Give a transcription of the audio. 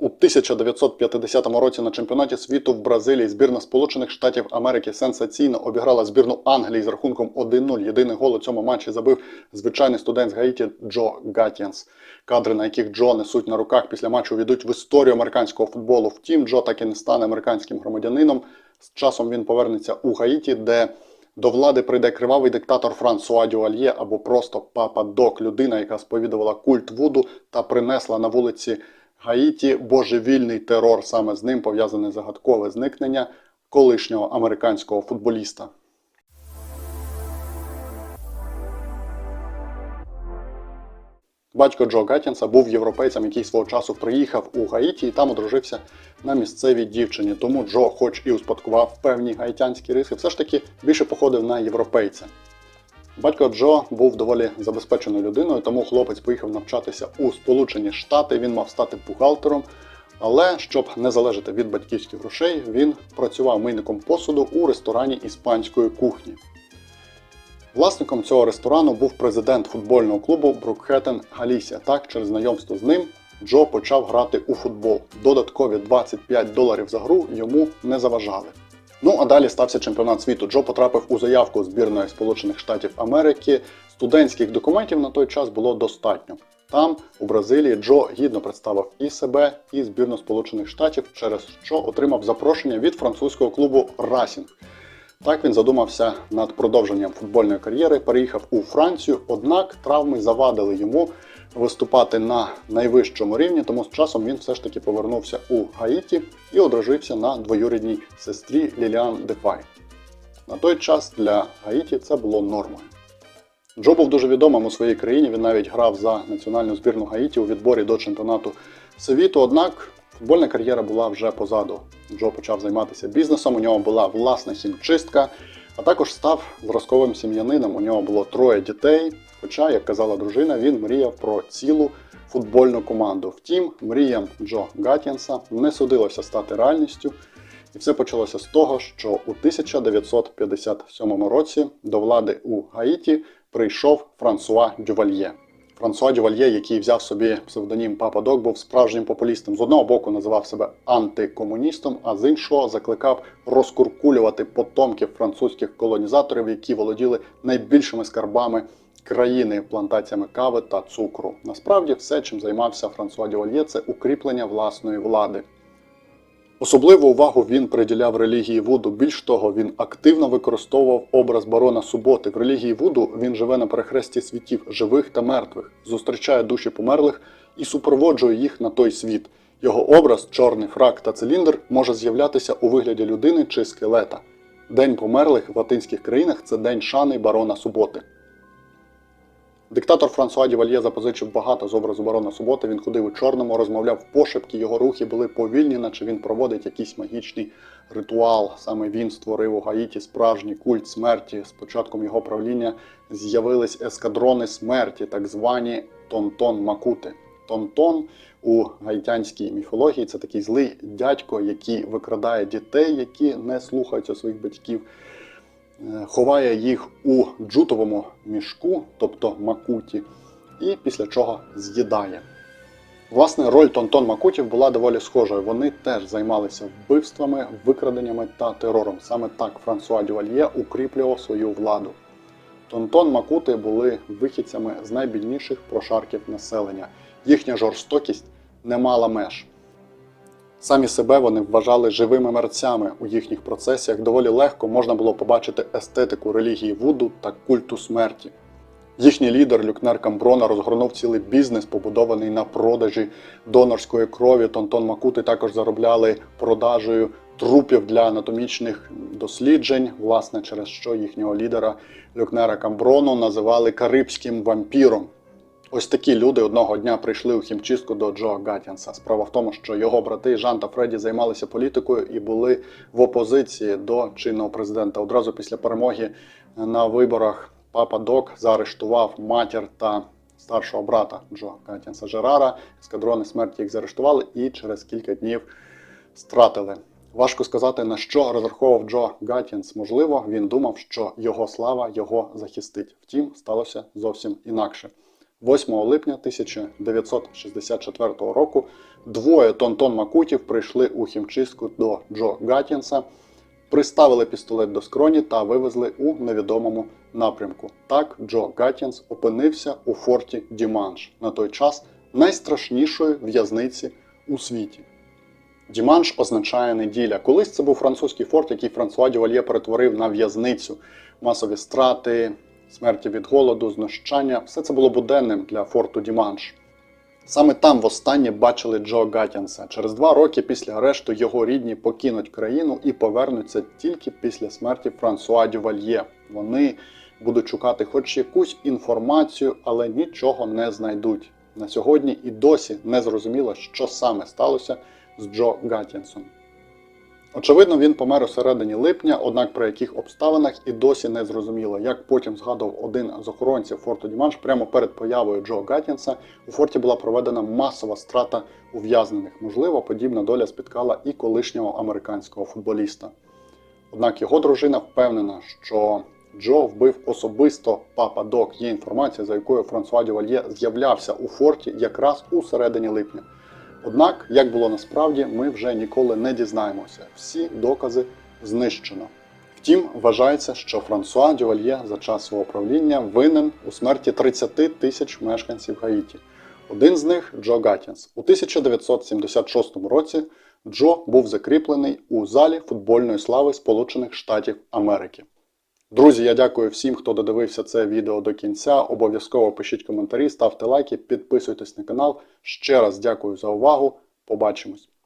У 1950 році на чемпіонаті світу в Бразилії збірна Сполучених Штатів Америки сенсаційно обіграла збірну Англії з рахунком 1-0. Єдиний гол у цьому матчі забив звичайний студент з Гаїті Джо Гатіенс. Кадри, на яких Джо несуть на руках після матчу, війдуть в історію американського футболу. Втім, Джо так і не стане американським громадянином. З часом він повернеться у Гаїті, де до влади прийде кривавий диктатор Франсуа Дюальє або просто папа Док, людина, яка сповідувала культ Вуду та принесла на вулиці Гаїті божевільний терор. Саме з ним пов'язане загадкове зникнення колишнього американського футболіста. Батько Джо Гаттінса був європейцем, який свого часу приїхав у Гаїті і там одружився на місцевій дівчині. Тому Джо, хоч і успадкував певні гаїтянські риси, все ж таки більше походив на європейця. Батько Джо був доволі забезпеченою людиною, тому хлопець поїхав навчатися у Сполучені Штати. Він мав стати бухгалтером. Але щоб не залежати від батьківських грошей, він працював мийником посуду у ресторані іспанської кухні. Власником цього ресторану був президент футбольного клубу Брукхеттен Галісія. Так, через знайомство з ним Джо почав грати у футбол. Додаткові 25 доларів за гру йому не заважали. Ну а далі стався чемпіонат світу. Джо потрапив у заявку збірної Сполучених Штатів Америки. Студентських документів на той час було достатньо. Там, у Бразилії, Джо гідно представив і себе, і збірну Сполучених Штатів, через що отримав запрошення від французького клубу Расінг. Так він задумався над продовженням футбольної кар'єри, переїхав у Францію, однак травми завадили йому виступати на найвищому рівні, тому з часом він все ж таки повернувся у Гаїті і одружився на двоюрідній сестрі Ліліан Дефай. На той час для Гаїті це було нормою. Джо був дуже відомим у своїй країні. Він навіть грав за національну збірну Гаїті у відборі до чемпіонату світу. Однак футбольна кар'єра була вже позаду. Джо почав займатися бізнесом. У нього була власна хімчистка, а також став зразковим сім'янином. У нього було троє дітей. Хоча, як казала дружина, він мріяв про цілу футбольну команду. Втім, мріям Джо Гатінса не судилося стати реальністю. І все почалося з того, що у 1957 році до влади у Гаїті прийшов Франсуа Дювальє. Франсуа Дювальє, який взяв собі псевдонім Папа Док, був справжнім популістом. З одного боку називав себе антикомуністом, а з іншого закликав розкуркулювати потомків французьких колонізаторів, які володіли найбільшими скарбами країни плантаціями кави та цукру. Насправді, все, чим займався Франсуа Дювальє, це укріплення власної влади. Особливу увагу він приділяв релігії Вуду. Більш того, він активно використовував образ барона Суботи. В релігії Вуду він живе на перехресті світів живих та мертвих, зустрічає душі померлих і супроводжує їх на той світ. Його образ, чорний фрак та циліндр, може з'являтися у вигляді людини чи скелета. День померлих в латинських країнах це день шани барона Суботи. Диктатор Франсуа Дівальє запозичив багато з образу барона Суботи. Він ходив у чорному, розмовляв пошепки, його рухи були повільні, наче він проводить якийсь магічний ритуал. Саме він створив у Гаїті справжній культ смерті. З початком його правління з'явились ескадрони смерті, так звані Тонтон-Макути. Тонтон у гаїтянській міфології це такий злий дядько, який викрадає дітей, які не слухаються своїх батьків ховає їх у джутовому мішку, тобто макуті, і після чого з'їдає. Власне, роль Тонтон Макутів була доволі схожою. Вони теж займалися вбивствами, викраденнями та терором. Саме так Франсуа Дювальє укріплював свою владу. Тонтон Макути були вихідцями з найбідніших прошарків населення. Їхня жорстокість не мала меж. Самі себе вони вважали живими мерцями у їхніх процесіях. Доволі легко можна було побачити естетику релігії Вуду та культу смерті. Їхній лідер Люкнер Камброна розгорнув цілий бізнес, побудований на продажі донорської крові. Тонтон Макути також заробляли продажею трупів для анатомічних досліджень, власне, через що їхнього лідера Люкнера Камброну називали карибським вампіром. Ось такі люди одного дня прийшли у хімчистку до Джо Гатінса. Справа в тому, що його брати Жан та Фредді займалися політикою і були в опозиції до чинного президента. Одразу після перемоги на виборах папа Док заарештував матір та старшого брата Джо Гатінса Жерара. Ескадрони смерті їх заарештували і через кілька днів стратили. Важко сказати, на що розраховував Джо Гатінс. Можливо, він думав, що його слава його захистить. Втім, сталося зовсім інакше. 8 липня 1964 року двоє Тонтон Макутів прийшли у хімчистку до Джо Гаттінса, приставили пістолет до скроні та вивезли у невідомому напрямку. Так Джо Гаттінс опинився у форті Діманш, на той час найстрашнішої в'язниці у світі. Діманш означає неділя. Колись це був французький форт, який Франсуа Дювальє перетворив на в'язницю. Масові страти, смерті від голоду, знущання все це було буденним для форту Діманш. Саме там востаннє бачили Джо Гаттінса. Через два роки після арешту його рідні покинуть країну і повернуться тільки після смерті Франсуа Дювальє. Вони будуть шукати хоч якусь інформацію, але нічого не знайдуть. На сьогодні і досі не зрозуміло, що саме сталося з Джо Гаттінсом. Очевидно, він помер у середині липня, однак при яких обставинах і досі не зрозуміло. Як потім згадував один з охоронців форту Діманш, прямо перед появою Джо Гаттінса у форті була проведена масова страта ув'язнених. Можливо, подібна доля спіткала і колишнього американського футболіста. Однак його дружина впевнена, що Джо вбив особисто папа Док. Є інформація, за якою Франсуа Дювальє з'являвся у форті якраз у середині липня. Однак, як було насправді, ми вже ніколи не дізнаємося. Всі докази знищено. Втім, вважається, що Франсуа Дювальє за час свого правління винен у смерті 30 тисяч мешканців Гаїті. Один з них Джо Гаттінс. У 1976 році Джо був закріплений у залі футбольної слави Сполучених Штатів Америки. Друзі, я дякую всім, хто додивився це відео до кінця. Обов'язково пишіть коментарі, ставте лайки, підписуйтесь на канал. Ще раз дякую за увагу. Побачимось!